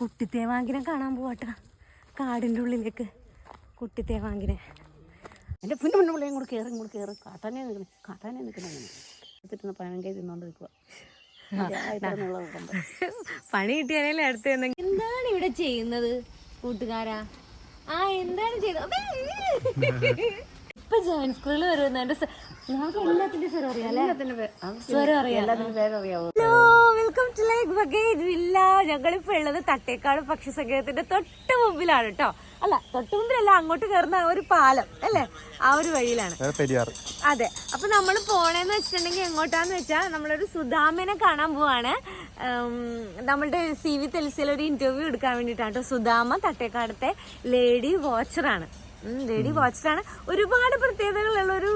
കുട്ടിത്തേവാങ്കിനെ കാണാൻ പോവാട്ടാ. കാടിന്റെ ഉള്ളിലേക്ക് കുട്ടിത്തേവാങ്കിനെ. എന്റെ പിന്നെ മുന്നേ പിള്ളേ ഇങ്ങോട്ട് കയറി ഇങ്ങോട്ട് കയറി കാട്ടാനെ നിൽക്കണേ കാട്ടാനെ നിൽക്കണം. എടുത്തിട്ട് പഴങ്കൈ തിന്നോണ്ട് നിൽക്കുക പണി കിട്ടിയാലേ അടുത്ത് എന്താണ് ഇവിടെ ചെയ്യുന്നത് കൂട്ടുകാരാ? ആ എന്താണ് ചെയ്തത്! ഇപ്പൊ ജോയിൻ സ്കൂളിൽ വരുന്നുണ്ട് നമുക്ക് എല്ലാത്തിന്റെ സ്വരം അറിയാം അല്ലേ? സ്വരം അറിയാം. എല്ലാത്തിനും പേരറിയാവോ ഹലോ വെൽക്കം ടു ലൈക്ക് ഞങ്ങളിപ്പോ ഉള്ളത് തട്ടേക്കാട് പക്ഷി സങ്കേതത്തിന്റെ തൊട്ട് മുമ്പിലാണ് കേട്ടോ അല്ല തൊട്ട് മുമ്പിലല്ല അങ്ങോട്ട് കയറുന്ന ഒരു പാലം അല്ലേ? ആ ഒരു വഴിയിലാണ്. അതെ അപ്പൊ നമ്മൾ പോണേന്ന് വെച്ചിട്ടുണ്ടെങ്കിൽ എങ്ങോട്ടാന്ന് വെച്ചാൽ നമ്മളൊരു സുധാമനെ കാണാൻ പോവാണ്. നമ്മളുടെ സി വി തെൽസിയിൽ ഒരു ഇന്റർവ്യൂ എടുക്കാൻ വേണ്ടിട്ടാണ് കേട്ടോ സുധാമ തട്ടേക്കാടത്തെ ലേഡി വാച്ചറാണ് ലേഡി വാച്ചിലാണ് ഒരുപാട് പ്രത്യേകതകളുള്ള ഒരു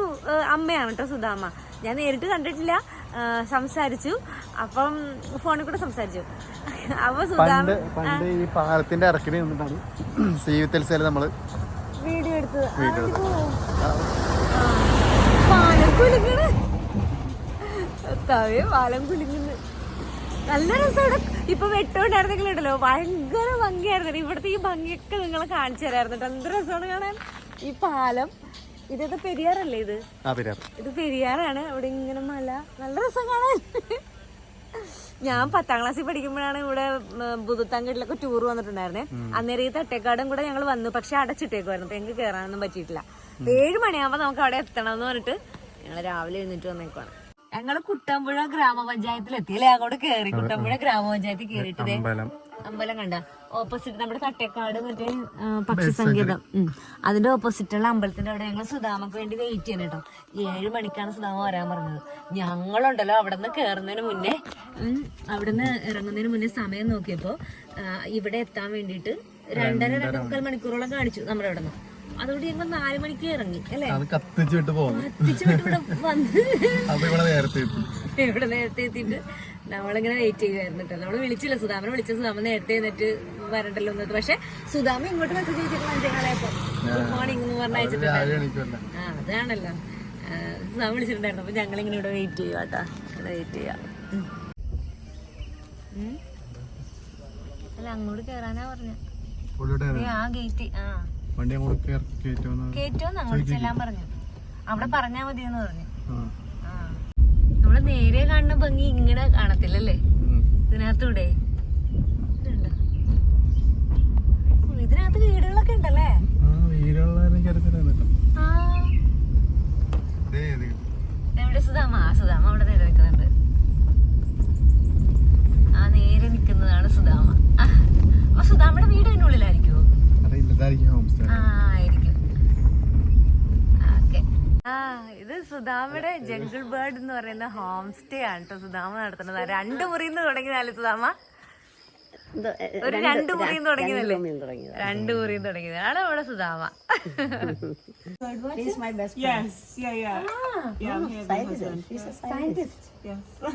അമ്മയാണ് കേട്ടോ സുധാമ. ഞാൻ നേരിട്ട് കണ്ടിട്ടില്ല സംസാരിച്ചു. അപ്പം ഫോണിൽ കൂടെ സംസാരിച്ചു. അപ്പൊ സുധാമ പണ്ട് ഈ പാലത്തിന്റെ ഇറക്കിന് നിന്നിട്ടാണ് സീവിത്തൽസേൽ നമ്മൾ വീഡിയോ എടുത്തത്. പാലം കുലുങ്ങണ്. തവേ പാലം കുലുങ്ങുന്നു. നല്ല രസമാണ്. ഇപ്പൊ വെട്ടോണ്ടായിരുന്നെങ്കിൽ ഉണ്ടല്ലോ ഭയങ്കര ഭംഗിയായിരുന്നു. ഇവിടുത്തെ ഈ ഭംഗിയൊക്കെ നിങ്ങൾ കാണിച്ചു തരായിരുന്നു. എന്ത് രസമാണ് കാണാൻ? ഈ പാലം ഇതത് പെരിയാറല്ലേ ഇത്? ഇത് പെരിയാറാണ്. ഇവിടെ ഇങ്ങനെ മല. നല്ല രസം കാണാൻ. ഞാൻ പത്താം ക്ലാസ്സിൽ പഠിക്കുമ്പോഴാണ് ഇവിടെ ബുധത്താങ്കീട്ടിലൊക്കെ ടൂർ വന്നിട്ടുണ്ടായിരുന്നേ. അന്നേരം ഈ തട്ടേക്കാടും കൂടെ ഞങ്ങൾ വന്നു. പക്ഷെ അടച്ചിട്ടേക്കുമായിരുന്നു ഞങ്ങൾക്ക് കയറാനൊന്നും പറ്റിയിട്ടില്ല. ഏഴ് മണിയാകുമ്പോ നമുക്ക് അവിടെ എത്തണം എന്ന് പറഞ്ഞിട്ട് ഞങ്ങൾ രാവിലെ എഴുന്നേറ്റ് വന്നേക്കാണ് ഞങ്ങൾ കുട്ടമ്പുഴ ഗ്രാമപഞ്ചായത്തിൽ എത്തിയല്ലേ അങ്ങോട്ട് കേറി കുട്ടമ്പുഴ ഗ്രാമപഞ്ചായത്തിൽ കയറിയിട്ട് അമ്പലം. കണ്ട. ഓപ്പോസിറ്റ് നമ്മുടെ തട്ടേക്കാട് മറ്റേ പക്ഷി സംഗീതം. അതിന്റെ ഓപ്പോസിറ്റുള്ള അമ്പലത്തിന്റെ അവിടെ ഞങ്ങൾ സുധാമക്ക് വേണ്ടി വെയിറ്റ് ചെയ്യണം കേട്ടോ. ഏഴ് മണിക്കാണ് സുധാമ വരാൻ പറഞ്ഞത്. ഞങ്ങളുണ്ടല്ലോ അവിടെ നിന്ന് കയറുന്നതിന് മുന്നേ. അവിടെ നിന്ന് ഇറങ്ങുന്നതിന് മുന്നേ സമയം നോക്കിയപ്പോ ഇവിടെ എത്താൻ വേണ്ടിയിട്ട് രണ്ടര രണ്ടേമുക്കാൽ മണിക്കൂറോളം കാണിച്ചു നമ്മുടെ അവിടെ നിന്ന് അതുകൊണ്ട് ഞങ്ങൾ നാല് മണിക്ക് ഇറങ്ങി അല്ലേ? കത്തിച്ച് വിട്ട് പോകുന്നു എത്തിച്ചു വിട്ട് ഇവിടെ വന്ന് ഇവിടെ നേരത്തെ എത്തിയിട്ട് നമ്മളിങ്ങനെ വെയിറ്റ് ചെയ്യുമായിരുന്നു കേട്ടോ നമ്മൾ വിളിച്ചില്ല സുധാമനെ വിളിച്ച സുധാമൻ നേരത്തെ എന്നിട്ട് വരണ്ടല്ലോ എന്നിട്ട് പക്ഷെ സുധാമ ഇങ്ങോട്ട് മെസ്സേജ് അയച്ചിട്ട് അഞ്ചേകാലായപ്പോ ഗുഡ് മോർണിംഗ് എന്ന് പറഞ്ഞ അയച്ചിട്ടുണ്ട്. ആ അതാണല്ലോ. സുധാമ വിളിച്ചിട്ടുണ്ടായിരുന്നു. അപ്പൊ ഞങ്ങളിങ്ങനെ ഇവിടെ വെയിറ്റ് ചെയ്യുക കേട്ടോ ഇവിടെ വെയിറ്റ് ചെയ്യാം. അല്ല അങ്ങോട്ട് കേറാനാ പറഞ്ഞ. ആ ഗേറ്റ് ആ. വണ്ടി അങ്ങോട്ട് കേറ്റോന്ന് അങ്ങോട്ട് ചെല്ലാൻ പറഞ്ഞു. അവിടെ പറഞ്ഞാ മതി എന്ന് പറഞ്ഞു. നമ്മൾ നേരെ കാണുന്ന ഭംഗി ഇങ്ങനെ കാണത്തില്ലല്ലേ. ഇതിനകത്തൂടെ? ഇതിനകത്ത് വീടുകളൊക്കെ ഉണ്ടല്ലേ? എവിടെ സുധാമ? ആ സുധാമ അവിടെ നേരെ നിൽക്കുന്നുണ്ട്. ആ നേരെ നിൽക്കുന്നതാണ് സുധാമ ആ, അപ്പൊ സുധാമയുടെ വീട് അതിന്റെ ഉള്ളിലായിരിക്കുമോ അറിയില്ല ഇതായിരിക്കും ഹോം സ്റ്റേ ആയിരിക്കും ഇത് സുധാമയുടെ ജംഗിൾ ബേർഡ് എന്ന് പറയുന്ന ഹോം സ്റ്റേ ആണ് കേട്ടോ സുധാമ നടത്തുന്നത്. രണ്ട് മുറിന്ന് തുടങ്ങിയതല്ലേ സുധാമ? ഒരു രണ്ട് മുറിയും തുടങ്ങിയതല്ലേ? തുടങ്ങിയത് രണ്ട് മുറിന്ന് തുടങ്ങിയതാണ്. അവിടെ Sudhama. He's my best friend. Yes, yeah, yeah. Yeah, I'm here with my husband. He's a scientist. Yes.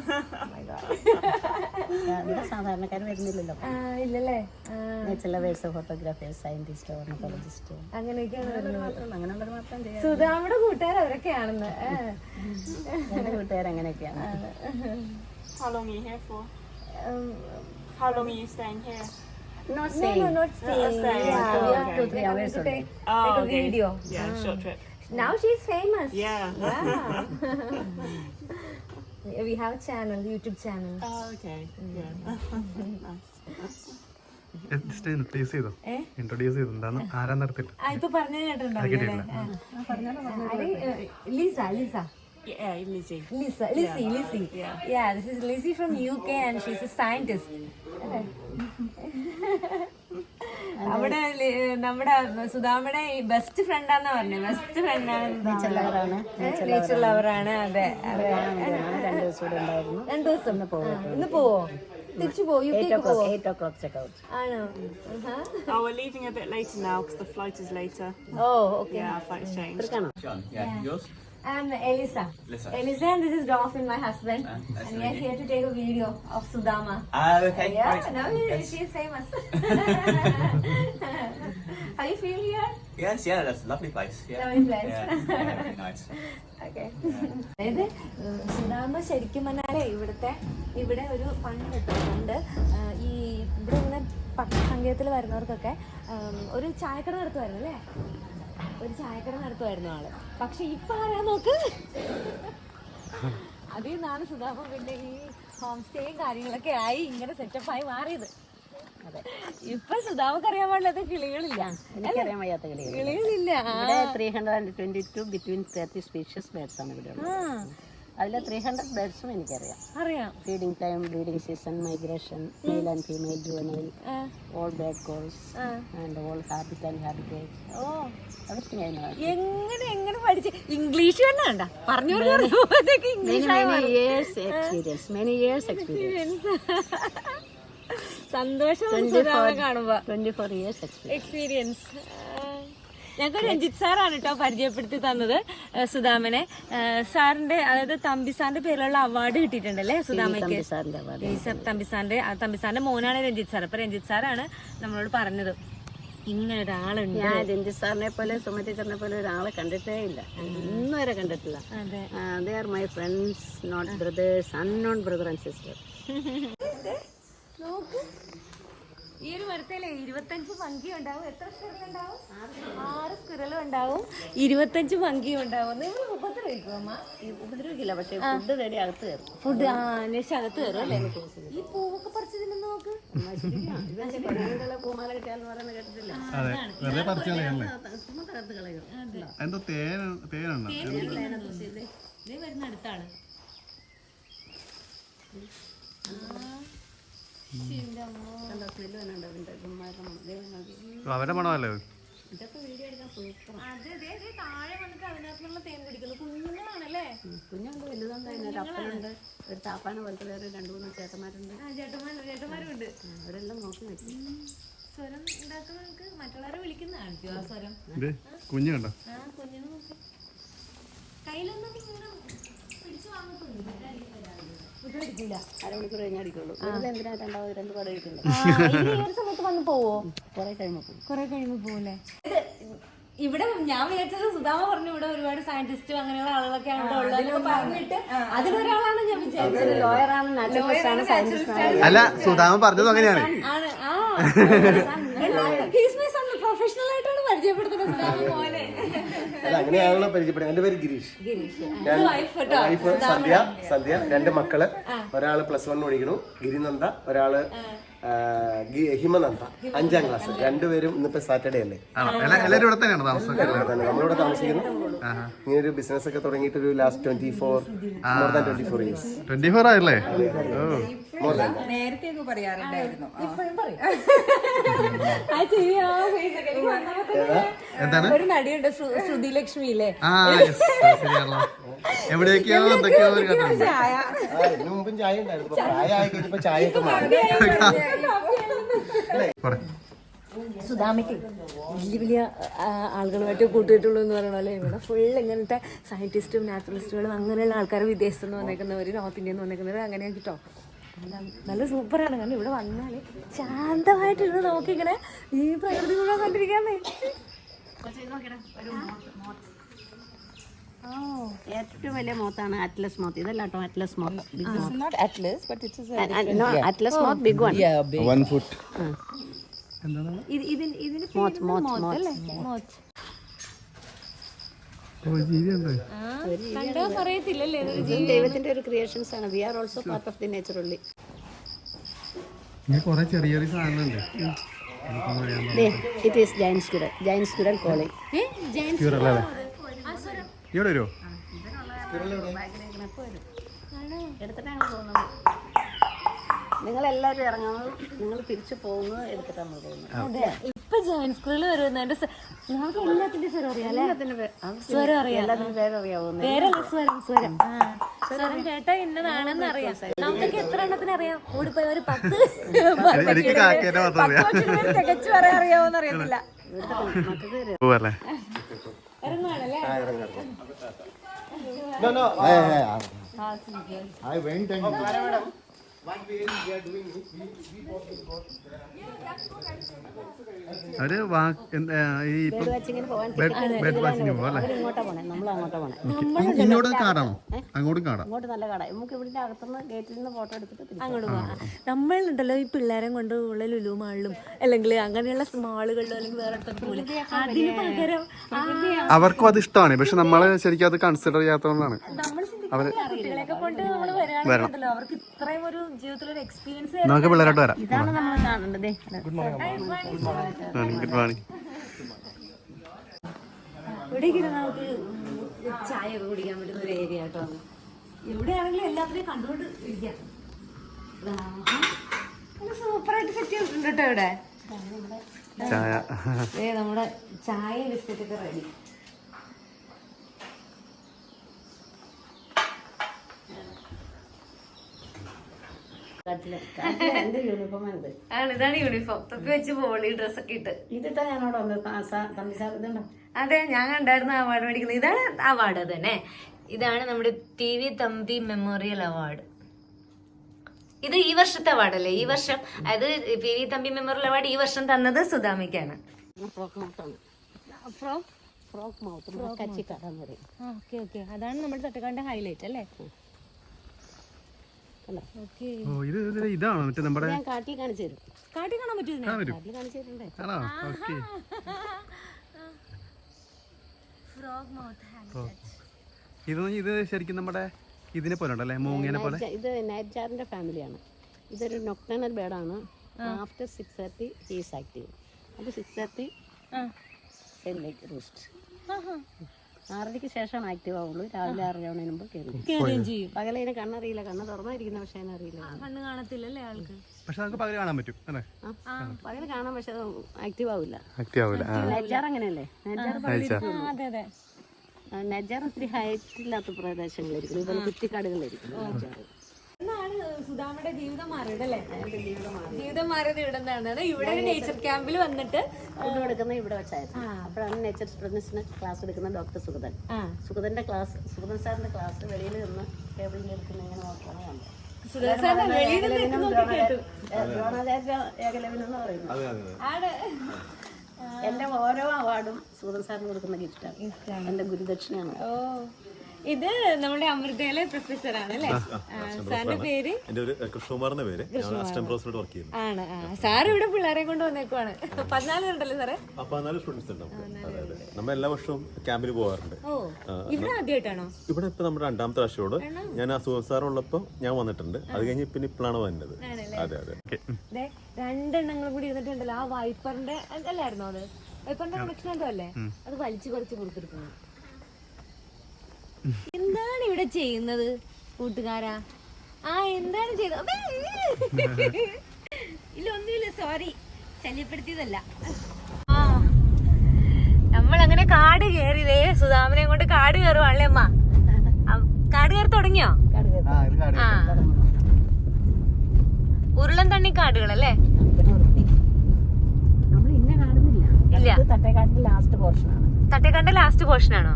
ഇവിടെ സാധാരണക്കാർ വരുന്നില്ലല്ലോ. ഇല്ലല്ലേ? ലവേഴ്സ് ഫോട്ടോഗ്രാഫേഴ്സ് സയന്റിസ്റ്റ് ഓർണക്കോളജിസ്റ്റ് അങ്ങനെയൊക്കെയാണ് വരുന്നത്. അങ്ങനെ ഉള്ളത് മാത്രം ചെയ്യാം സുധാമയുടെ കൂട്ടുകാർ അവരൊക്കെയാണെന്ന്. എന്റെ കൂട്ടുകാർ അങ്ങനെയൊക്കെയാണ്. How long are you here for? ഉം, How long are you staying here? Not staying. No no, not staying. not staying. Yeah, Oh, we have okay. to Two, three hours take- only. Oh, a okay. video. Yeah, short trip. Now she's famous. Yeah. Yeah. we have a channel, YouTube channel. Oh, okay. Yeah. nice. Just introduce ചെയ്തോ ഏ? Introduce ചെയ്തു എന്താണ് ആരാ നടത്തിട്ട് ആ ഇപ്പൊ പറഞ്ഞു കേട്ടിട്ടുണ്ടാവില്ലേ Lisa Lisa Yeah, Lizzie. Lisa, Lizzie, Lizzie. Yeah. this is Lizzie from UK and she's a scientist. അവിടെ ലി- നമ്മുടെ സുധാമയുടെ ബെസ്റ്റ് ഫ്രണ്ടാന്നാ പറഞ്ഞത് ബെസ്റ്റ് ഫ്രണ്ടാണ് ലവറാണ് നേച്ചർ ലവറാണ് അതെ അതെ രണ്ട് ദിവസം ഇവിടെ ഉണ്ടായിരുന്നു രണ്ടു ദിവസം ഇന്ന് പോവോ തിരിച്ചു പോവോ യു കെക്ക് പോവോ eight o'clock check out ആണോ Oh, we're leaving a bit later now because the flight is later. Oh okay Yeah, our flight's changed. Yeah, yours? I'm Elisa. Elisa. and this is Dolphin, my husband. Uh, nice and we are here to take a video of Sudama. Ah, uh, okay. Yeah, right. now he- she's famous. How you feel here? Yes, yeah, that's a lovely place. Yeah. Lovely place. Yeah, yeah, really nice. Okay. അതായത് ഉം, സുധാമ ശരിക്കും പറഞ്ഞാലേ ഇവിടുത്തെ ഇവിടെ ഒരു പണ്ട് പണ്ട് ഈ ഇവിടെ ഇങ്ങനെ പരിചയത്തിൽ വരുന്നവർക്കൊക്കെ ഉം, ഒരു ചായക്കട നടത്തുമായിരുന്നു അല്ലേ ഒരു ചായക്കട നടത്തുമായിരുന്നു ആൾ. പക്ഷെ ഇപ്പൊ ആരാ നോക്ക്? അതിൽ നിന്നാണ് സുധാപം പിന്നെ ഈ ഹോം സ്റ്റേയും കാര്യങ്ങളൊക്കെ ആയി ഇങ്ങനെ സെറ്റപ്പായി മാറിയത്. അതെ. ഇപ്പൊ സുധാമക്ക് അറിയാൻ പാടില്ലാത്ത കിളികളില്ല. എനിക്കറിയാൻ വയ്യാത്ത കിളികൾ കിളികളില്ല. Three hundred and twenty two between thirty species birds ആണ് ഇവിടെ അതിലെ ത്രീ ഹൺഡ്രഡ് ബേർഡ്സും എനിക്കറിയാം. അറിയാം. Feeding time breeding season migration male and female juvenile all bird course and all habit and habitat oh. Everything എങ്ങനെ എങ്ങനെ പഠിച്ച്? ഇംഗ്ലീഷ് തന്നെ വേണ്ട പറഞ്ഞു many years experience. Many years സന്തോഷം കാണുമ്പോ. 24 ഫോർ ഇയേഴ്സ് എക്സ്പീരിയൻസ് ഞങ്ങൾക്ക് രഞ്ജിത്ത് സാറാണ് കേട്ടോ പരിചയപ്പെടുത്തി തന്നത് സുദാമനെ സാറിന്റെ അതായത് തമ്പിസാറിന്റെ പേരിലുള്ള അവാർഡ് കിട്ടിയിട്ടുണ്ടല്ലേ സുധാമയ്ക്ക്? തമ്പിസാറിന്റെ തമ്പിസാറിന്റെ മോനാണ് രഞ്ജിത്ത് സാർ അപ്പൊ രഞ്ജിത്ത് സാറാണ് നമ്മളോട് പറഞ്ഞത്. ഇങ്ങനെ ഒരാളുണ്ട് ഞാൻ രഞ്ജിത് സാറിനെ പോലെ സുമതി ടീച്ചറിനെ പോലെ ഒരാളെ കണ്ടിട്ടേ ഇല്ല. ഇന്നും വരെ കണ്ടിട്ടില്ല. They are my friends not brothers unknown brother and sister നോക്ക്. ഈ ഒരു മരത്തിലെ ഇരുപത്തഞ്ച് മങ്കി ഉണ്ടാവും എത്ര സ്കുരൽ ഉണ്ടാവും ആറ് സ്കുരൽ ഉണ്ടാവും ഇരുപത്തഞ്ച് മങ്കി ഉണ്ടാവും നിങ്ങൾ ഉപദ്രവിക്കും അമ്മ? ഉപദ്രവിക്കില്ല പക്ഷേ ഫുഡ് തേടി അകത്ത് കയറും. ഫുഡ് ആ അന്വേഷിച്ച് അകത്ത് കയറും അല്ലേ? ഈ പൂവൊക്കെ പറിച്ചതിന് നോക്ക്. പൂമാല കിട്ടിയാന്ന് പറയുന്നത് കേട്ടിട്ടില്ല. എന്തോ തേൻ തേനുണ്ടോ ഇതേ വരുന്ന അടുത്താണ് കണ്ടോ അവരുടെ മണമല്ലേ? കുഞ്ഞുണ്ടോ കുഞ്ഞുണ്ട് അപ്പനുണ്ട് ഒരു താപ്പാന പോലത്തെ വേറെ രണ്ട് മൂന്ന് ചേട്ടന്മാരുണ്ട്. അവരെല്ലാം നോക്കി നിൽക്കും. സ്വരം ഉണ്ടാക്കുന്നവർക്ക് മറ്റുള്ളവരെ വിളിക്കുന്നതാണ് ആ സ്വരം. ഇത് കുഞ്ഞു കണ്ടോ? ആ കുഞ്ഞിനെ നോക്കി. കയ്യിലൊന്നും ഇങ്ങനെ പിടിച്ചു വാങ്ങത്തൊന്നും അരമണിക്കൂർ കഴിഞ്ഞാൽ അടിക്കുള്ളൂ വെറുതെ എന്തിനാ രണ്ടാമത് രണ്ട് പാട് കഴിക്കുന്നത് ഇനി ഈ ഒരു സമയത്ത് വന്ന് പോവോ കുറേ കഴിയുമ്പോൾ പോകും കുറെ കഴിയുമ്പോ പോലെ ഇവിടെ ഞാൻ വിചാരിച്ചത് സുധാമ പറഞ്ഞു ഇവിടെ ഒരുപാട് സയന്റിസ്റ്റും അങ്ങനെയുള്ള ആളുകളൊക്കെയാണ് ഇവിടെ പറഞ്ഞിട്ട് അതിലൊരാളാണ് ഞാൻ വിചാരിച്ചത് ലോയറാണ് നാച്ചുറലിസ്റ്റ് ആണ് സയന്റിസ്റ്റ് അല്ല സുധാമ പറഞ്ഞതും അങ്ങനെയാണ് ആണ് ആ പ്രൊഫഷണൽ ആയിട്ട് അല്ല അങ്ങനെയാണല്ലോ പരിചയപ്പെടുന്നത്. എന്റെ പേര് ഗിരീഷ്. ഞാൻ വൈഫ് സന്ധ്യ സന്ധ്യ രണ്ട് മക്കൾ. ഒരാൾ പ്ലസ് വൺ ഒഴിക്കണു ഗിരിനന്ദ ഒരാൾ ഹിമനന്ദ. അഞ്ചാം ക്ലാസ്. രണ്ടുപേരും ഇന്നിപ്പോ സാറ്റർഡേ അല്ലേ? എല്ലാവരും ഇവിടെ തന്നെയാണ് താമസിക്കുന്നത്? നമ്മളിവിടെ താമസിക്കുന്നു. ഇങ്ങനെ ഒരു ബിസിനസ് ഒക്കെ തുടങ്ങിയിട്ട് ഒരു last twenty four more than twenty four years twenty four ആയല്ലേ ഓ ഒക്കെ പറയാറുണ്ടായിരുന്നു. എന്താണ്? ഒരു നടിയുണ്ട് ശ്രു- ശ്രുതി ലക്ഷ്മി ഇല്ലേ എന്തൊക്കെയോ കഥയുണ്ട് ചായ. ആ ഇതിനു ചായ ഉണ്ടായിരുന്നു. വലിയ വലിയ ആളുകളുമായിട്ട് കൂട്ടിയിട്ടുള്ളൂ എന്ന് പറയണല്ലേ ഇവിടെ ഫുൾ ഇങ്ങനത്തെ സയന്റിസ്റ്റും നാച്ചുറലിസ്റ്റുകളും അങ്ങനെയുള്ള ആൾക്കാർ വിദേശത്ത് നിന്ന് വന്നേക്കുന്നവർ നോർത്ത് ഇന്ത്യയിൽ നിന്ന് വന്നേക്കുന്നവർ അങ്ങനെയാണ് കിട്ടോ നല്ല സൂപ്പറാണ്. കാരണം ഇവിടെ വന്നാൽ ശാന്തമായിട്ടിരുന്ന് നമുക്കിങ്ങനെ ഈ പ്രകൃതി മുഴുവൻ കണ്ടിരിക്കാന്നേ ഏറ്റവും വലിയ മോത്താണ് അറ്റ്ലസ് മോത്ത് ഇതല്ല കേട്ടോ atlas moth atlas moth big one. One foot ഇത് ഇതിന് ഇതിന് മോത്ത് മോത്ത് മോത്ത് മോത്ത് ഓ ജീവിയുണ്ട് കണ്ടാ പറയത്തില്ലല്ലേ ഇതൊരു ഇതും ദൈവത്തിന്റെ ഒരു ക്രിയേഷൻസ് ആണ്. We are also part of the nature ഉള്ളി ഇങ്ങനെ കുറെ ചെറിയ ചെറിയ സാധനങ്ങളുണ്ട് എനിക്കൊന്നും അറിയാൻ ഇറ്റ് ഈസ് ജൈൻ ജൈൻ കോളിംഗ് ഇവിടെ വരുമോ നിങ്ങൾ എല്ലാവരും ഇറങ്ങുന്നത് നിങ്ങൾ തിരിച്ചു പോകുന്നത് എടുത്തിട്ടാണ് പോകുന്നത്. ഇപ്പൊ ജയൻ സ്കൂളിൽ വരുന്നുണ്ട് നമുക്ക് എല്ലാത്തിന്റെ സ്വരം അറിയാം അല്ലേ? എല്ലാത്തിനും പേ- അത് സ്വരം അറിയാം. പേരല്ല സ്വരം സ്വരം. സ്വരം കേട്ടാ ഇന്നതാണെന്ന് അറിയാം. നമുക്കൊക്കെ എത്ര എണ്ണത്തിന് അറിയാം? കൂടിപ്പോയി ഒരു പത്ത് തികച്ചു പറയാൻ അറിയാവോന്ന് അറിയത്തില്ല. ഇറങ്ങുവാണല്ലേ. I went and അവർ ബേഡ് വാച്ചിങ്ങിന് പോവാ ഇങ്ങോട്ടാ ഇങ്ങോട്ട് കാടാണോ അങ്ങോട്ടും കാടാം അങ്ങോട്ട് നല്ല കാടാ നമുക്ക് ഇവിടെ അകത്തുനിന്ന് ഗേറ്റിൽ നിന്ന് ഫോട്ടോ എടുത്തിട്ട് അങ്ങോട്ട് പോവാം നമ്മളുണ്ടല്ലോ ഈ പിള്ളേരെ കൊണ്ട് ഉള്ള ലുലു മാളിലും അല്ലെങ്കിൽ അങ്ങനെയുള്ള മാളുകളിലും അല്ലെങ്കിൽ വേറെ പോലെ. അതിന് പകരം അവർക്കും അത് ഇഷ്ടമാണ്. പക്ഷെ നമ്മളെ ശരിക്കും അത് കൺസിഡർ ചെയ്യാത്തതുകൊണ്ടാണ്. നമ്മൾ വരികയാണെന്നുണ്ടല്ലോ അവർക്ക് ഇത്രയും ഒരു ജീവിതത്തിൽ ഒരു എക്സ്പീരിയൻസ് നമുക്ക് പിള്ളേരോട്ട് വരാം. ഇതാണ് നമ്മൾ കാണേണ്ടത് ഗുഡ് മോർണിംഗ് ഇവിടേക്ക് ഇരുന്ന് നമുക്ക് ചായ ഒക്കെ കുടിക്കാൻ പറ്റുന്ന ഒരു ഏരിയ കേട്ടോ എവിടെയാണെങ്കിലും എല്ലാത്തിനെയും കണ്ടുകൊണ്ട് ഇരിക്കാം സൂപ്പറായിട്ട് സെറ്റ് ചെയ്തിട്ടുണ്ട് കേട്ടോ ഇവിടെ. ചായ. ദേ നമ്മുടെ ചായ ബിസ്ക്കറ്റ് ഒക്കെ റെഡി കാട്ടിൽ കാട്ടിൽ എന്റെ യൂണിഫോം ഇത് ആണ് ഇതാണ് യൂണിഫോം. തൊപ്പി വെച്ച് പോളി ഡ്രസ് ഒക്കെ ഇട്ട്. ഇതിട്ടാ ഞാനോട് അതെ ഞാൻ കണ്ടായിരുന്നു അവാർഡ് മേടിക്കുന്നത്. ഇതാണ് അവാർഡ് തന്നെ ഇതാണ് നമ്മുടെ P V Thampi memorial award. ഇത് ഈ വർഷത്തെ അവാർഡല്ലേ? ഈ വർഷം അതായത് P V Thampi memorial award ഈ വർഷം തന്നത് സുധാമിക്കാണ് അതാണ് നമ്മുടെ തട്ടക്കാടിന്റെ ഹൈലൈറ്റ് അല്ലേ? ഓ ഇത് ഇതാണ് മറ്റേ നമ്മുടെ ഞാൻ കാട്ടി കാണിച്ചു തരും. കാട്ടി കാണാൻ പറ്റും കാട്ടിൽ കാണിച്ചു തരണ്ടേ? ആണോ? ഓക്കെ. ഇത് ഇത് ശരിക്കും നമ്മുടെ ഇതിനെ പോലെ ഉണ്ടല്ലേ? മൂങ്ങേനെ പോലെ? ഇത് നൈറ്റ് ജാറിന്റെ ഫാമിലിയാണ്. ഇതൊരു nocturnal ബേഡാണ് after six thirty he's active അപ്പോൾ സിക്സ് തേർട്ടി ലൈക്ക് റൂസ്റ്റ് ആറരയ്ക്ക് ശേഷമാണ് ആക്റ്റീവ് ആവുള്ളൂ. രാവിലെ ആറര ആവുന്നതിന് മുമ്പ് കയറും പകലെ ചെയ്യും പകലതിന് കണ്ണറിയില്ല. കണ്ണ് തുറന്നായിരിക്കുന്ന പക്ഷേ അതിനറിയില്ല. കണ്ണ് കാണത്തില്ലല്ലേ ആൾക്ക്? പക്ഷെ നമുക്ക് പകൽ കാണാൻ പറ്റും അല്ലേ? ആ പകൽ കാണാൻ പക്ഷെ അത് ആക്റ്റീവ് ആവില്ല. ആക്റ്റീവ് ആവില്ല നെജാർ അങ്ങനെയല്ലേ? നെജാർ ആ, അതെ അതെ. നെജാർ ഒത്തിരി ഹൈറ്റ് ഇല്ലാത്ത പ്രദേശങ്ങളിലായിരിക്കും ഇതുപോലെ കുറ്റിക്കാടുകളിലായിരിക്കും നെജാർ എന്നാണ് സുധാമയുടെ ജീവിതം മാറിയത് അല്ലേ? ജീവിതം മാറിയത് ഇവിടെ നിന്നാണ്. ഇവിടെ നേച്ചർ ക്യാമ്പിൽ വന്നിട്ട് ഫുഡ് കൊടുക്കുന്നത് ഇവിടെ വെച്ചായിരുന്നു. അപ്പോഴാണ് നേച്ചർ സ്റ്റുഡൻസിന് ക്ലാസ് എടുക്കുന്ന ഡോക്ടർ സുഗതൻ. സുഗതന്റെ ക്ലാസ് സുഗതൻ സാറിന്റെ ക്ലാസ് വെളിയിൽ നിന്ന് ടേബിളിൽ എടുക്കുന്ന ഇങ്ങനെ നോക്കുകയാണ് കണ്ടത് സുധാ സാറിന്റെ വെളിയിൽ നിന്ന് ഏകലവ്യനും ദ്രോണാചാര്യ- ദ്രോണാചാര്യ ഏകലവ്യൻ എന്ന് പറയുന്നത് എന്റെ ഓരോ അവാർഡും സുഗതൻ സാറിന് കൊടുക്കുന്ന ഗിഫ്റ്റാണ് എന്റെ ഗുരുദക്ഷിണയാണ്. ഓ. ഇത് നമ്മുടെ അമൃതയിലെ പ്രൊഫസർ ആണ് അല്ലേ? സാറിന്റെ പേര്? എന്റെ ഒരു കൃഷ്ണകുമാറിന്റെ പേര്. ഞാൻ അസിസ്റ്റന്റ് പ്രൊഫസറായിട്ട് വർക്ക് ചെയ്യുന്നു. ആണ് ആ സാർ ഇവിടെ പിള്ളേരെ കൊണ്ട് വന്നേക്കുവാണ്. പതിനാല് ഉണ്ടല്ലോ സാറേ? അപ്പൊ പതിനാല് സ്റ്റുഡൻസ് ഉണ്ട് നമ്മൾ എല്ലാ വർഷവും ക്യാമ്പിൽ പോകാറുണ്ട്. ഇവിടെ ആദ്യമായിട്ടാണോ? ഇവിടെ ഇപ്പൊ നമ്മുടെ രണ്ടാമത്തെ പ്രാവശ്യമോട് ഞാൻ ആ ഉള്ളപ്പോ ഞാൻ വന്നിട്ടുണ്ട്. അത് കഴിഞ്ഞ് പിന്നെ ഇപ്പോഴാണ് വന്നത്. അതെ അതെ. ദേ രണ്ടെണ്ണങ്ങളും കൂടി ഇരുന്നിട്ടുണ്ടല്ലോ. ആ വൈപ്പറിന്റെ അല്ലായിരുന്നോ അത്? വൈപ്പറിന്റെ കണക്ഷൻ എന്തോ അല്ലേ അത് വലിച്ചു കുറച്ച് കൊടുത്തിരിക്കുന്നു. എന്താണ് ഇവിടെ ചെയ്യുന്നത് കൂട്ടുകാരാ? ആ എന്താണ് ചെയ്തത്! ഇല്ല ഒന്നുമില്ല സോറി ശല്യപ്പെടുത്തിയതല്ല. നമ്മളങ്ങനെ നമ്മൾ അങ്ങനെ കാട് കയറിയതേ സുധാമനെ കൊണ്ട് കാട് കയറുവാണല്ലേ അമ്മ? കാട് കയറി തുടങ്ങിയോ? ആ ഉരുളൻ തണ്ണി കാടുകളല്ലേ? ഇല്ല. തട്ടേക്കണ്ട ലാസ്റ്റ് പോർഷൻ ആണോ?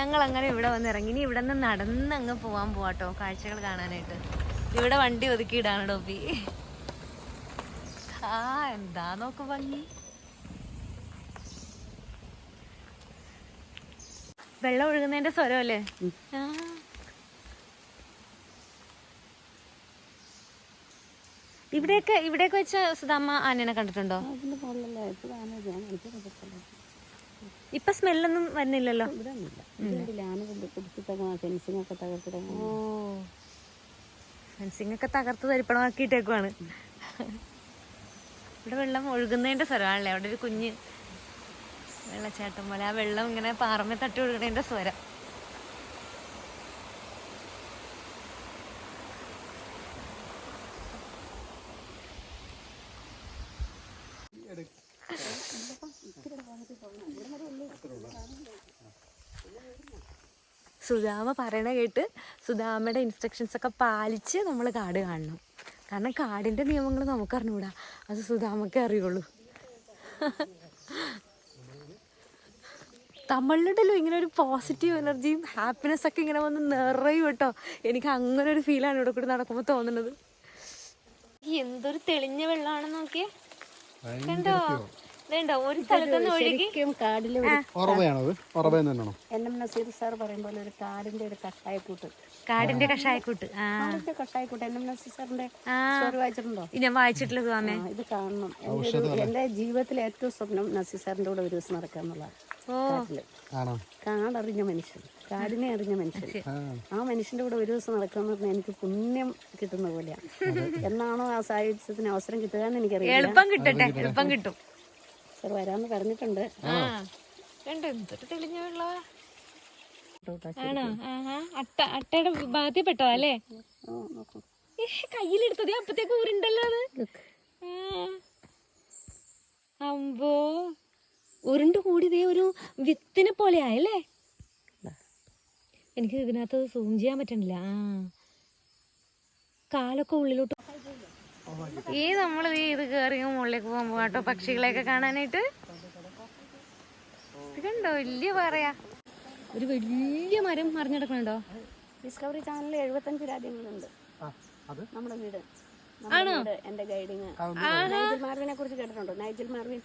ഞങ്ങൾ അങ്ങനെ ഇവിടെ വന്ന് ഇറങ്ങി ഇനി ഇവിടെ നിന്ന് നടന്ന് അങ്ങ് പോവാൻ പോവാട്ടോ കാഴ്ചകൾ കാണാനായിട്ട്. ഇവിടെ വണ്ടി ഒതുക്കിയിടാണ് ടോപ്പി ആ എന്താ നോക്ക് ഭംഗി. വെള്ളം ഒഴുകുന്നതിന്റെ സ്വരം അല്ലേ ആ. ഇവിടെയൊക്കെ ഇവിടെയൊക്കെ വെച്ച സുധാമ്മ ആനേനെ കണ്ടിട്ടുണ്ടോ അതിന്റെ മുകളിലല്ലേ ഇപ്പോഴാണ് ഞാൻ എനിക്കറിയത്തില്ല ഇപ്പൊ സ്മെല്ലൊന്നും വരുന്നില്ലല്ലോ. ഇവിടെ ഫെൻസിങ് ഒക്കെ ഓ ഫെൻസിങ് ഒക്കെ തകർത്ത് തരിപ്പണമാക്കിയിട്ടേക്കുവാണ്. ഇവിടെ വെള്ളം ഒഴുകുന്നതിന്റെ സ്വരമാണല്ലേ? അവിടെ ഒരു കുഞ്ഞ് വെള്ളച്ചാട്ടം പോലെ ആ വെള്ളം ഇങ്ങനെ പാറമേ തട്ടി ഒഴുകുന്നതിന്റെ സ്വരം. സുധാമ പറയണ കേട്ട് സുധാമയുടെ ഇൻസ്ട്രക്ഷൻസ് ഒക്കെ പാലിച്ച് നമ്മൾ കാട് കാണണം. കാരണം കാടിന്റെ നിയമങ്ങൾ നമുക്ക് അറിഞ്ഞുകൂടാ അത് സുധാമക്കേ അറിയുള്ളൂ. തമിഴിലുണ്ടല്ലോ ഇങ്ങനെ ഒരു പോസിറ്റീവ് എനർജിയും ഹാപ്പിനെസ് ഒക്കെ ഇങ്ങനെ വന്ന് നിറയും കേട്ടോ. എനിക്ക് അങ്ങനെ ഒരു ഫീലാണ് ഇവിടെ കൂടി നടക്കുമ്പോൾ തോന്നുന്നത്. എന്തൊരു തെളിഞ്ഞ വെള്ളമാണെന്ന് നോക്കിയേ. കണ്ടോ? ഒരു സ്ഥലത്തുനിന്ന് ഒഴുകി. എൻ എം നസീർ സാർ പറയുമ്പോൾ ഒരു കാടിന്റെ ഒരു കഷായക്കൂട്ട്. കാടിന്റെ കഷായക്കൂട്ട്. ആ. കാടിന്റെ കഷായക്കൂട്ട്. എൻ എം നസീർ സാറിന്റെ വായിച്ചിട്ടുണ്ടോ? ഞാൻ വായിച്ചിട്ടുള്ള സ്വാമി ഇത് കാണണം. എന്റെ ജീവിതത്തിലെ ഏറ്റവും സ്വപ്നം നസീർ സാറിന്റെ കൂടെ ഒരു ദിവസം നടക്കുക എന്നുള്ളതാണ്. കാടറിഞ്ഞ മനുഷ്യൻ. കാടിനെ അറിഞ്ഞ മനുഷ്യൻ. ആ. മനുഷ്യന്റെ കൂടെ ഒരു ദിവസം നടക്കാന്ന് പറഞ്ഞാൽ എനിക്ക് പുണ്യം കിട്ടുന്ന പോലെയാണ് എന്നാണോ ആ സാഹിത്യത്തിന് അവസരം കിട്ടുക എന്ന് എനിക്കറിയാം എളുപ്പം കിട്ടട്ടെ. എളുപ്പം കിട്ടും. സാർ വരാന്ന് പറഞ്ഞിട്ടുണ്ട്. ആണോ? അട്ട അട്ടയുടെ ഭാഗത്തിൽ പെട്ടോ അല്ലേ? കയ്യിലെടുത്തത് അപ്പത്തേക്ക് ഊരുണ്ടല്ലോ അത്. അമ്പോ. ഉരുണ്ട് കൂടിയതേ ഒരു വിത്തിനെ പോലെ ആയല്ലേ? എനിക്ക് ഇതിനകത്ത് സൂം ചെയ്യാൻ പറ്റണില്ല. ആ. കാലൊക്കെ ഉള്ളിലോട്ട് ഈ നമ്മൾ ഇത് കയറി മുകളിലേക്ക് പോകുമ്പോ കേട്ടോ പക്ഷികളെയൊക്കെ കാണാനായിട്ട്. ഇതുണ്ടോ വലിയ പറയാ. ഒരു വലിയ മരം മറിഞ്ഞെടുക്കണുണ്ടോ? ഡിസ്കവറി ചാനലിൽ എഴുപത്തഞ്ച് രാജ്യങ്ങളുണ്ട്. നമ്മുടെ വീട്. ആണോ? എന്റെ ഗൈഡിങ്. നൈജൽ മാർവിനെ കുറിച്ച് കേട്ടിട്ടുണ്ടോ? നൈജൽ മാർവിൻ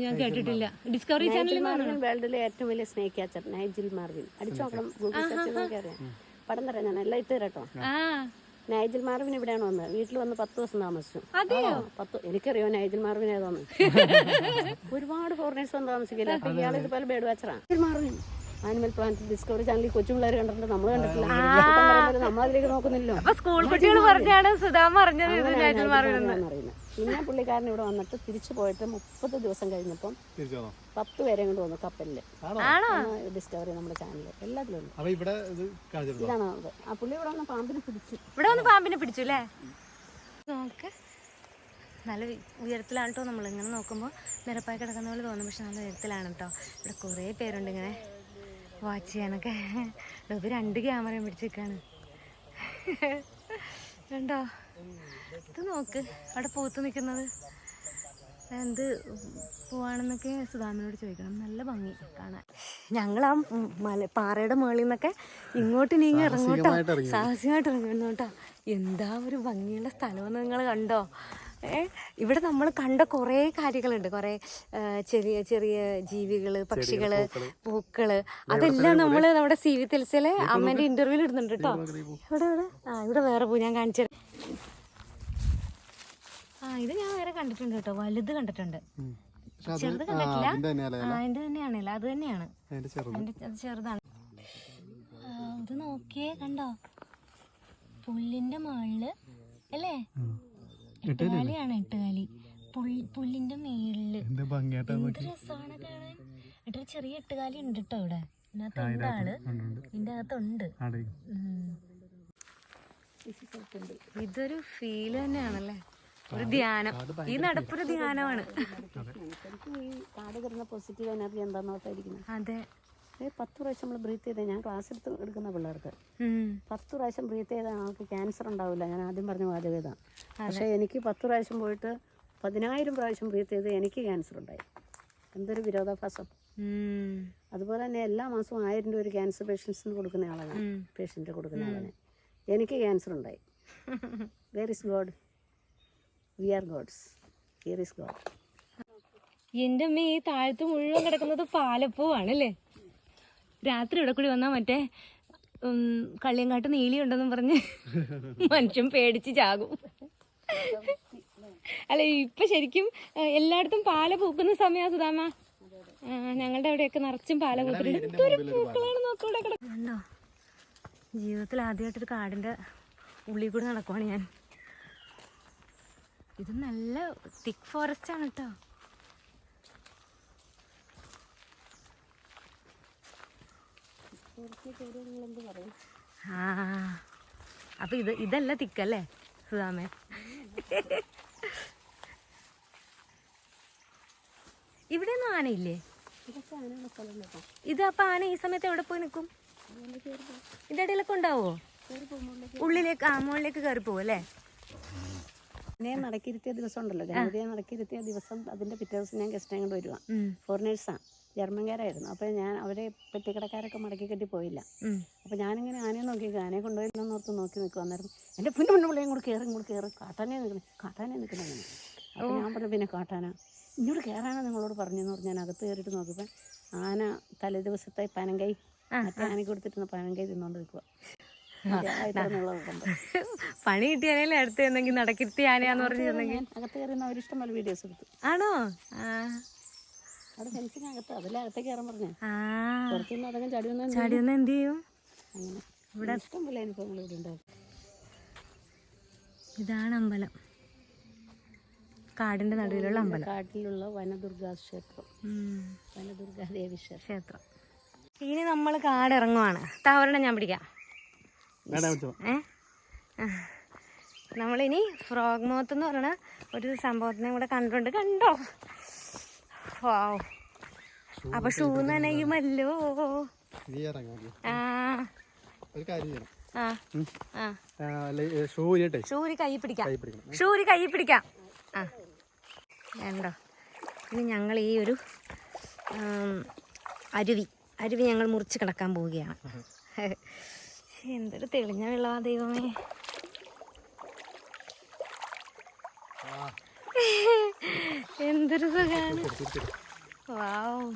ഞാൻ കേട്ടിട്ടില്ല. ഡിസ്കവറി ചാനലിൽ മാർവിൻ വേൾഡിലെ ഏറ്റവും വലിയ സ്നേക് ക്യാച്ചർ നൈജൽ മാർവിൻ അടിച്ചു നോക്കണം ഗൂഗിൾ സെർച്ച് ചെയ്തൊക്കെ അറിയാം പടം തരാം ഞാൻ എല്ലാം ഇട്ട് തരാട്ടോ ആ. നൈജൽ മാർവിൻ ഇവിടെയാണ് വന്നത്. വീട്ടിൽ വന്ന് പത്ത് ദിവസം താമസിച്ചു. പത്ത് എനിക്കറിയോ നൈജൽ മാർവിൻ ഏതാന്ന് ഒരുപാട് ഫോറിനേഴ്സ് വന്ന് താമസിക്കില്ല. അപ്പൊ ഇയാൾ ഇതുപോലെ ബേഡ് വാച്ചറാണ് മാർവിൻ. ആനിമൽ പ്ലാന്റ് ഡിസ്കവറി ചാനലിൽ കൊച്ചു പിള്ളേർ കണ്ടിട്ടുണ്ട്. നമ്മൾ കണ്ടിട്ടില്ല. നമ്മൾ അതിലേക്ക് നോക്കുന്നില്ലോ അപ്പൊ സ്കൂൾ കുട്ടികൾ പറഞ്ഞാണ് സുധാമ അറിഞ്ഞത് അറിയുന്നത്. പിന്നെ പുള്ളിക്കാരൻ ഇവിടെ വന്നിട്ട് തിരിച്ചു പോയിട്ട് മുപ്പത് ദിവസം കഴിഞ്ഞപ്പം തിരിച്ചു വന്നോ? പത്ത് പേരെ കൊണ്ട് വന്നു കപ്പലിൽ. ആണോ? ഡിസ്കവറി നമ്മുടെ ചാനലിൽ എല്ലാത്തിലും ഇതാണ് അത് ആ പുള്ളി ഇവിടെ വന്ന് പാമ്പിനെ പിടിച്ചു. ഇവിടെ വന്ന് പാമ്പിനെ പിടിച്ചു അല്ലേ? നോക്ക് നല്ല ഉയരത്തിലാണ് കേട്ടോ നമ്മൾ ഇങ്ങനെ നോക്കുമ്പോൾ നിരപ്പായി കിടക്കുന്ന പോലെ തോന്നും. പക്ഷെ നല്ല ഉയരത്തിലാണ് കേട്ടോ ഇവിടെ കുറേ പേരുണ്ട് ഇങ്ങനെ. വാച്ച് ചെയ്യാനൊക്കെ. ഇത് രണ്ട് ക്യാമറയും പിടിച്ചിരിക്കാണ് കണ്ടോ? ഇത് നോക്ക്. അവിടെ പൂത്ത് നിൽക്കുന്നത്. എന്ത് പോവാണെന്നൊക്കെ സുധാമനോട് ചോദിക്കണം. നല്ല ഭംഗി കാണാൻ. ഞങ്ങൾ ആ മല പാറയുടെ മുകളിൽ നിന്നൊക്കെ ഇങ്ങോട്ട് നീങ്ങി ഇറങ്ങോട്ടോ സാഹസികമായിട്ട് ഇറങ്ങുന്നു കേട്ടോ. എന്താ ഒരു ഭംഗിയുള്ള സ്ഥലമെന്ന് നിങ്ങൾ കണ്ടോ? ഇവിടെ നമ്മൾ കണ്ട കുറേ കാര്യങ്ങളുണ്ട്. കുറേ ചെറിയ ചെറിയ ജീവികൾ പക്ഷികൾ പൂക്കൾ. അതെല്ലാം നമ്മൾ നമ്മുടെ സി വി തെൽസിലെ അമ്മേന്റെ ഇന്റർവ്യൂവിൽ ഇടുന്നുണ്ട് കേട്ടോ ഇവിടെ ഇവിടെ ആ ഇവിടെ വേറെ പൂ ഞാൻ കാണിച്ചു ആ ഇത് ഞാൻ വേറെ കണ്ടിട്ടുണ്ട് കേട്ടോ വലുത് കണ്ടിട്ടുണ്ട്. ചെറുത് കണ്ടിട്ടില്ല. അതിന്റെ തന്നെയല്ലേ ആ എന്റെ തന്നെയാണല്ലോ. അത് തന്നെയാണ്. അത് ചെറുതാണ്. ആ, ഇത് നോക്കിയേ കണ്ടോ? പുല്ലിന്റെ മുകളിൽ അല്ലേ? എട്ടുകാലിയാണ് എട്ടുകാലി പുല്ലിന്റെ മേളിൽ. രസമാണ് കാണാൻ. ചെറിയ എട്ടുകാലി ഉണ്ട് കേട്ടോ ഇവിടെ. ഇതിനകത്ത് ഉണ്ട് ആൾ ഇതിന്റെ അകത്തുണ്ട്. ഇതൊരു ഫീൽ തന്നെയാണല്ലേ? ഒരു ധ്യാനം. ഈ നടപ്പൊരു ധ്യാനമാണ്. അതെ. പത്ത് പ്രാവശ്യം നമ്മൾ ബ്രീത്ത് ചെയ്ത്. ഞാൻ ക്ലാസ് എടുത്ത് എടുക്കുന്ന പിള്ളേർക്ക്. പത്ത് പ്രാവശ്യം ബ്രീത്ത് ചെയ്ത ആൾക്ക് ക്യാൻസർ ഉണ്ടാവില്ല. ഞാൻ ആദ്യം പറഞ്ഞ വാചകം പക്ഷെ എനിക്ക് പത്ത് പ്രാവശ്യം പോയിട്ട് പതിനായിരം പ്രാവശ്യം ബ്രീത്ത് ചെയ്ത് എനിക്ക് ക്യാൻസർ ഉണ്ടായി. എന്തൊരു വിരോധാഭാസം. അതുപോലെ തന്നെ എല്ലാ മാസവും ആയിരം രൂപ ഒരു ക്യാൻസർ പേഷ്യൻസിന് കൊടുക്കുന്ന ആളാണ്. പേഷ്യന്റ് കൊടുക്കുന്ന ആളാണ്. എനിക്ക് ക്യാൻസർ ഉണ്ടായി. Where is God we are gods here is God എന്റെ അമ്മ ഈ താഴത്ത് മുഴുവൻ കിടക്കുന്നത് പാലപ്പൂവാണ് അല്ലേ രാത്രി ഇവിടെ കൂടി വന്നാ മറ്റേ കള്ളിയങ്കാട്ട് നീലി ഉണ്ടെന്നും പറഞ്ഞ് മനുഷ്യൻ പേടിച്ച് ചാകും. അല്ല ഇപ്പൊ ശരിക്കും എല്ലായിടത്തും പാല പൂക്കുന്ന സമയാ സുധാമ. ഞങ്ങളുടെ അവിടെയൊക്കെ നിറച്ചും പാല പൂത്തിട്ടുണ്ട്. എന്തൊരു പൂക്കളാണ് നോക്കൂടെ കിടക്കുന്നുണ്ടോ ജീവിതത്തിൽ ആദ്യമായിട്ടൊരു കാടിന്റെ ഉള്ളിൽ കൂടെ നടക്കുവാണ് ഞാൻ. ഇത് നല്ല തിക്ക് ഫോറസ്റ്റ് ആണ് കേട്ടോ. ആ അപ്പൊ ഇത് ഇതല്ല തിക്കല്ലേ സുധാമേ? ഇവിടെയൊന്നും ആനയില്ലേ? ഇത് അപ്പൊ ആന ഈ സമയത്ത് എവിടെ പോയി നിൽക്കും? ഇതിന്റെ ഇടയിലൊക്കെ ഉണ്ടാവോ? ഉള്ളിലേക്ക് ആ മുകളിലേക്ക് കയറി പോവും അല്ലേ? എന്നെ നടക്കിരുത്തിയ ദിവസം ഉണ്ടല്ലോ ഞാൻ നടക്കിരുത്തിയ ദിവസം അതിന്റെ പിറ്റേ ദിവസം ഞാൻ ഗസ്റ്റ് അങ്ങോട്ട് വരുവാ. ഫോറിനേഴ്സാണ് ജർമ്മൻകാരായിരുന്നു. അപ്പോൾ ഞാൻ അവരെ പെട്ടിക്കടക്കാരൊക്കെ മടക്കി കെട്ടി പോയില്ല. അപ്പോൾ ഞാനിങ്ങനെ ആനയെ നോക്കി ആനയെ കൊണ്ടുപോയില്ലെന്ന് ഓർത്ത് നോക്കി നിൽക്കുക അന്നേരം എന്റെ പിന്നെ മുന്നേ പിള്ളേയും കൂടെ കയറി ഇങ്ങോട്ട് കയറി കാട്ടാനേ നിൽക്കണേ കാട്ടാനേ നിൽക്കണേ അപ്പോൾ ഞാൻ പറഞ്ഞു പിന്നെ കാട്ടാന. ഇങ്ങോട്ട് കയറാനാണ് നിങ്ങളോട് പറഞ്ഞെന്ന് പറഞ്ഞ് ഞാൻ അകത്ത് കയറിയിട്ട് നോക്കിയപ്പോൾ ആന തലേ ദിവസത്തെ പനങ്കൈ മറ്റേ ആനയ്ക്ക് കൊടുത്തിരുന്ന പനങ്കൈ തിന്നോണ്ട് നിൽക്കുക പണി കിട്ടിയാലേ അടുത്ത് എന്തെങ്കിലും നടക്കിരുത്തി ആനയാന്ന് പറഞ്ഞിരുന്നെങ്കിൽ അകത്ത് കയറുന്ന അവരിഷ്ടം പോലെ വീഡിയോസ് എടുത്തു. ആണോ? ആ. അവിടെ ഫെൻസിനകത്ത് അതിലകത്തേക്ക് കയറാൻ പറഞ്ഞു. പുറത്തുനിന്ന് എന്ത് ചെയ്യും? അങ്ങനെ. ഇവിടെ ഇഷ്ടം പോലെ അനുഭവങ്ങൾ ഇവിടെ ഉണ്ടാവും. ഇതാണ് അമ്പലം. കാടിന്റെ നടുവിലുള്ള അമ്പലം. കാട്ടിലുള്ള വനദുർഗാ ക്ഷേത്രം. വനദുർഗാദേവി വനദുർഗാ ദേവി ക്ഷേത്രം. ഇനി നമ്മൾ കാടിറങ്ങുവാണ്. താവരണം ഞാൻ പിടിക്കാം. ഏ? ആ. നമ്മളിനി ഫ്രോഗ് മോത്ത് എന്ന് പറയുന്ന ഒരു സംഭവത്തിനെ കൂടെ കണ്ടുകൊണ്ട് കണ്ടോ? അപ്പൊ ഷൂ നനയുമല്ലോ ഷൂരി കൈ പിടിക്കാം. കൈ പിടിക്കണം. ഷൂരി കൈ പിടിക്കാം. ആ. വേണ്ടോ ഇനി ഞങ്ങൾ ഈ ഒരു അരുവി. അരുവി ഞങ്ങൾ മുറിച്ച് കിടക്കാൻ പോവുകയാണ്. എന്തൊരു തെളിഞ്ഞ വെള്ളമാ ദൈവമേ എന്തൊരു സുഖാണ്. വാവ്.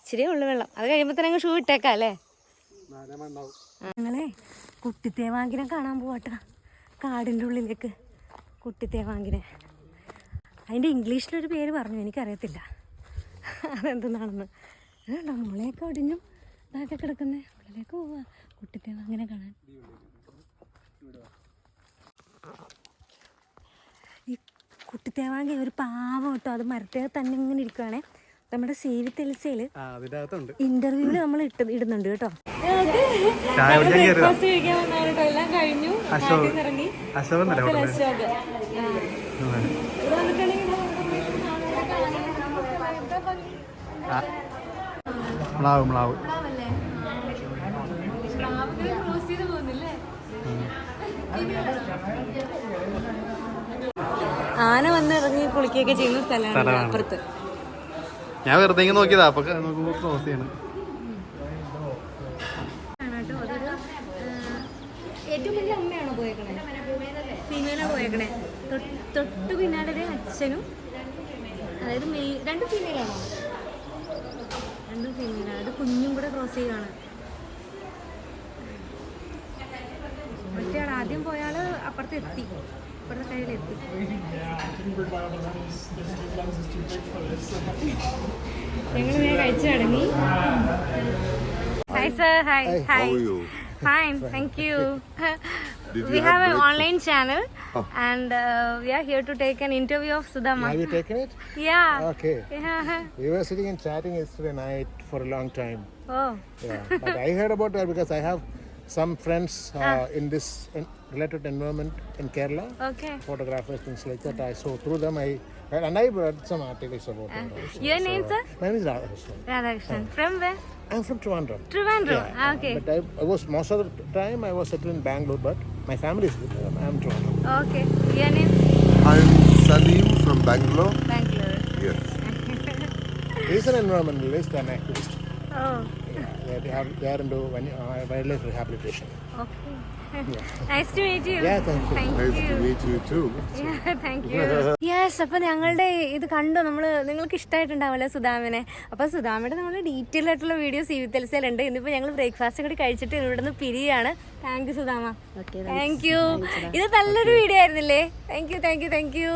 ഇച്ചിരിയേ ഉള്ളു വെള്ളം. അത് കഴിയുമ്പോ തന്നെ ഷൂ ഇട്ടേക്കാം അല്ലേ? ഞങ്ങളെ കുട്ടിത്തേവാങ്കിനെ കാണാൻ പോവാട്ടാ. കാടിന്റെ ഉള്ളിലേക്ക് കുട്ടിത്തേവാങ്കിനെ. അതിന്റെ ഇംഗ്ലീഷിലൊരു പേര് പറഞ്ഞു എനിക്കറിയത്തില്ല. അതെന്തെന്നാണെന്ന്. അതുകൊണ്ടോ മുളയൊക്കെ ഒടിഞ്ഞും ഇതാക്കി കിടക്കുന്നേ. ഉള്ളിലേക്ക് പോവാ. കുട്ടിത്തേവാങ്കിനെ കാണാൻ. ഈ കുട്ടിത്തേവാങ്കി ഒരു പാവം കേട്ടോ. അത് മരത്തേ തന്നെ ഇങ്ങനെ ഇരിക്കുവാണേ. നമ്മുടെ സേവി അകത്തുണ്ട് ഇന്റർവ്യൂവിൽ നമ്മൾ ഇട്ട് ഇടുന്നുണ്ട് കേട്ടോ. കയറിയതാ ബ്രേക്ക്ഫാസ്റ്റ് കഴിക്കാൻ വന്നതാണ് കേട്ടോ എല്ലാം കഴിഞ്ഞു അശോക്. നാട്ടിൽ നിന്ന് ഇറങ്ങി അശോക് എന്നല്ലേ ഹോട്ടൽ പറഞ്ഞത്? അശോക് ആ. ഇവിടെ വന്നിട്ടുണ്ടെങ്കിൽ മ്ലാവ് മ്ലാവ് ക്രോസ് ചെയ്ത് പോകുന്നില്ലേ ആന വന്ന് ഇറങ്ങി കുളിക്കുകയൊക്കെ ചെയ്യുന്ന സ്ഥലമാണ്. അപ്പുറത്ത്. ഞാൻ വെറുതെ ഇങ്ങനെ നോക്കിയതാ അപ്പൊ നോക്കുമ്പോ ക്രോസ് ചെയ്യണം. ഏറ്റവും വലിയ അമ്മയാണോ പോയേക്കണേ? ഫീമെയിലാണ് പോയേക്കണേ. തൊട്ട് പിന്നാലെ അച്ഛനും അതായത് മെയിൽ രണ്ട് ഫീമെയിലാണോ? രണ്ടും ഫീമെയിലാണ് അത് കുഞ്ഞും കൂടെ ക്രോസ് ചെയ്യുകയാണ് മറ്റേ ആൾ ആദ്യം പോയാൾ അപ്പുറത്ത് എത്തി അപ്പുറത്തെ കയ്യിലെത്തി ഞങ്ങൾ ഇങ്ങനെ കഴിച്ചു തുടങ്ങി hi sir hi hi Fine, thank you. we have, an online channel and uh, we are here to take an interview of Sudama. Have you taken it? Yeah. Okay. Yeah. We were sitting and chatting yesterday night for a long time. Oh, Yeah. but I heard about her because I have some friends uh, in this en- related environment in Kerala, okay. photographers, things like that. I saw through them. I and I read some articles about her. also. Your name, sir? My name is Radhakrishnan. Radhakrishnan. From where? I'm from Trivandrum. Trivandrum. Ah, okay. But I, I was most of the time I was settled in Bangalore, but my family is with them. I'm Trivandrum. Okay. Your name? I'm Salim from Bangalore. Bangalore. Yes. He's an environmentalist and activist. Oh, Yeah, they, have, they are into uh, wildlife rehabilitation. okay. nice to meet you. Yeah, thank you. Thank Nice you. to meet you too. Thank you yes അപ്പൊ ഞങ്ങളുടെ ഇത് കണ്ടു നമ്മൾ നിങ്ങൾക്ക് ഇഷ്ടമായിട്ടുണ്ടാവല്ലോ സുധാമിനെ അപ്പൊ സുധാമയുടെ നമ്മൾ detail ആയിട്ടുള്ള video C V തെൽസയിലുണ്ട് ഇന്നിപ്പോ ഞങ്ങൾ ബ്രേക്ക്ഫാസ്റ്റ് കൂടി കഴിച്ചിട്ട് ഇവിടെ നിന്ന് പിരിയാണ് thank you Sudhama thank you ഇത് നല്ലൊരു വീഡിയോ ആയിരുന്നില്ലേ thank you thank you thank you